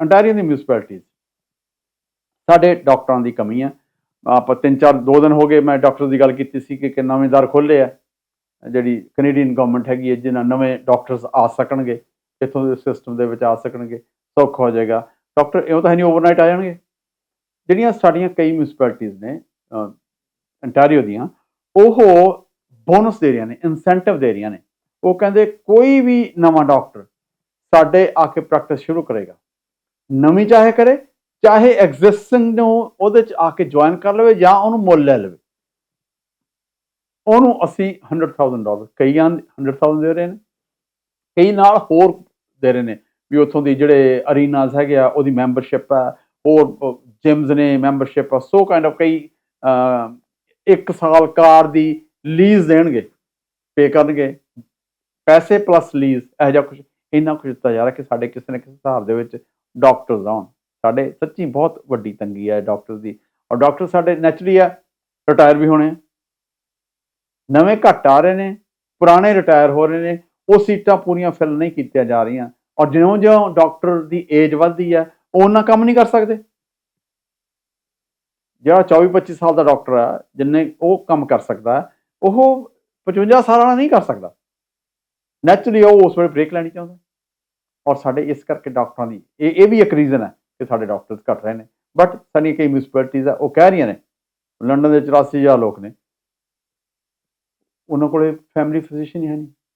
Ontario ਦੀ municipalities ਸਾਡੇ ਡਾਕਟਰਾਂ ਦੀ ਕਮੀ ਹੈ ਆਪਾਂ ਤਿੰਨ ਚਾਰ, ਦੋ ਦਿਨ ਹੋ ਗਏ ਮੈਂ ਡਾਕਟਰ ਦੀ ਗੱਲ ਕੀਤੀ ਸੀ ਕਿ ਕਿ ਨਵੇਂ ਦਰ ਖੋਲ੍ਹੇ ਆ। ਜਿਹੜੀ ਕੈਨੇਡੀਅਨ ਗਵਰਨਮੈਂਟ ਹੈਗੀ ਹੈ ਜਿਹਨਾਂ ਨਵੇਂ ਡਾਕਟਰਸ ਆ ਸਕਣਗੇ, ਇੱਥੋਂ ਦੇ ਸਿਸਟਮ ਦੇ ਵਿੱਚ ਆ ਸਕਣਗੇ, ਸੌਖਾ ਹੋ ਜਾਏਗਾ। ਡਾਕਟਰ, ਇਉਂ ਤਾਂ ਹੈ ਨਹੀਂ ਓਵਰਨਾਈਟ ਆ ਜਾਣਗੇ। ਜਿਹੜੀਆਂ ਸਾਡੀਆਂ ਕਈ ਮਿਊਨਿਸਪੈਲਿਟੀਜ਼ ਨੇ ਅੰਟਾਰੀਓ ਦੀਆਂ, ਉਹ ਬੋਨਸ ਦੇ ਰਹੀਆਂ ਨੇ ਇਨਸੈਂਟਿਵ ਦੇ ਰਹੀਆਂ ਨੇ। ਉਹ ਕਹਿੰਦੇ ਕੋਈ ਵੀ ਨਵਾਂ ਡਾਕਟਰ ਸਾਡੇ ਆ ਕੇ ਪ੍ਰੈਕਟਿਸ ਸ਼ੁਰੂ ਕਰੇਗਾ। ਨਵੀਂ ਚਾਹੇ ਕਰੇ, ਚਾਹੇ ਐਗਜ਼ਿਸਟਿੰਗ ਨੂੰ ਉਹਦੇ ਚ ਆ ਕੇ ਜੁਆਇਨ ਕਰ ਲਵੇ ਜਾਂ ਉਹਨੂੰ ਮੁੱਲ ਲੈ ਲਵੇ। ਉਹਨੂੰ ਅਸੀਂ 100000 ਡਾਲਰ ਕਈਆਂ 100000 ਦੇ ਰਹੇ ਨੇ, ਕਈ ਨਾਲ ਹੋਰ ਦੇ ਰਹੇ ਨੇ, ਵੀ ਉੱਥੋਂ ਦੀ ਜਿਹੜੇ ਅਰੀਨਾਸ ਹੈਗੇ ਆ, ਉਹਦੀ ਮੈਂਬਰਸ਼ਿਪ ਆ, ਹੋਰ ਜਿਮਸ ਨੇ ਮੈਂਬਰਸ਼ਿਪ ਆ ਸੋ ਕਾਈਂਡ ਆਫ ਕਈ ਇੱਕ ਸਾਲ ਕਾਰ ਦੀ ਲੀਜ਼ ਦੇਣਗੇ ਪੇ ਕਰਨਗੇ, ਪੈਸੇ ਪਲੱਸ ਲੀਜ਼ ਇਹੋ ਜਿਹਾ ਕੁਝ ਇੰਨਾ ਕੁਝ ਦਿੱਤਾ ਜਾ ਰਿਹਾ ਕਿ ਸਾਡੇ ਕਿਸੇ ਨਾ ਕਿਸੇ ਹਿਸਾਬ ਦੇ ਵਿੱਚ ਡਾਕਟਰਸ ਆਉਣ। ਸਾਡੇ ਸੱਚੀ ਬਹੁਤ ਵੱਡੀ ਤੰਗੀ ਹੈ ਡਾਕਟਰ ਦੀ। ਔਰ ਡਾਕਟਰ ਸਾਡੇ ਨੈਚੁਰਲੀ ਆ ਰਿਟਾਇਰ ਵੀ ਹੋਣੇ ਨਵੇਂ ਘੱਟ ਆ ਰਹੇ ਨੇ, ਪੁਰਾਣੇ ਰਿਟਾਇਰ ਹੋ ਰਹੇ ਨੇ, ਉਹ ਸੀਟਾਂ ਪੂਰੀਆਂ ਫਿਲ ਨਹੀਂ ਕੀਤੀਆਂ ਜਾ ਰਹੀਆਂ। ਔਰ ਜਿਉਂ-ਜਿਉਂ ਡਾਕਟਰ ਦੀ ਏਜ ਵੱਧਦੀ ਹੈ ਉਹ ਉਹਨਾਂ ਕੰਮ ਨਹੀਂ ਕਰ ਸਕਦੇ। ਜਿਹੜਾ 24-25 ਸਾਲ ਦਾ ਡਾਕਟਰ ਹੈ ਜਿੰਨੇ ਉਹ ਕੰਮ ਕਰ ਸਕਦਾ, ਉਹ 55 ਸਾਲ ਵਾਲਾ ਨਹੀਂ ਕਰ ਸਕਦਾ। ਨੈਚੁਰਲੀ ਉਹ ਉਸ ਵੇਲੇ ਬ੍ਰੇਕ ਲੈਣੀ ਚਾਹੁੰਦਾ। ਔਰ ਸਾਡੇ ਇਸ ਕਰਕੇ ਡਾਕਟਰਾਂ ਦੀ, ਇਹ ਇਹ ਵੀ ਇੱਕ ਰੀਜ਼ਨ ਹੈ ਕਿ ਸਾਡੇ ਡਾਕਟਰਸ ਘਟ ਰਹੇ ਨੇ। ਬਟ ਸਾਡੀਆਂ ਕਈ ਮਿਊਨਿਸਪੈਲਿਟੀਜ਼ ਆ, ਉਹ ਕਹਿ ਰਹੀਆਂ ਨੇ, ਲੰਡਨ ਦੇ 84000 ਲੋਕ ਨੇ। ਉਹਨਾਂ ਕੋਲੇ ਫੈਮਿਲੀ ਫਿਜ਼ੀਸ਼ੀਅਨ ਹੈ ਨਹੀਂ।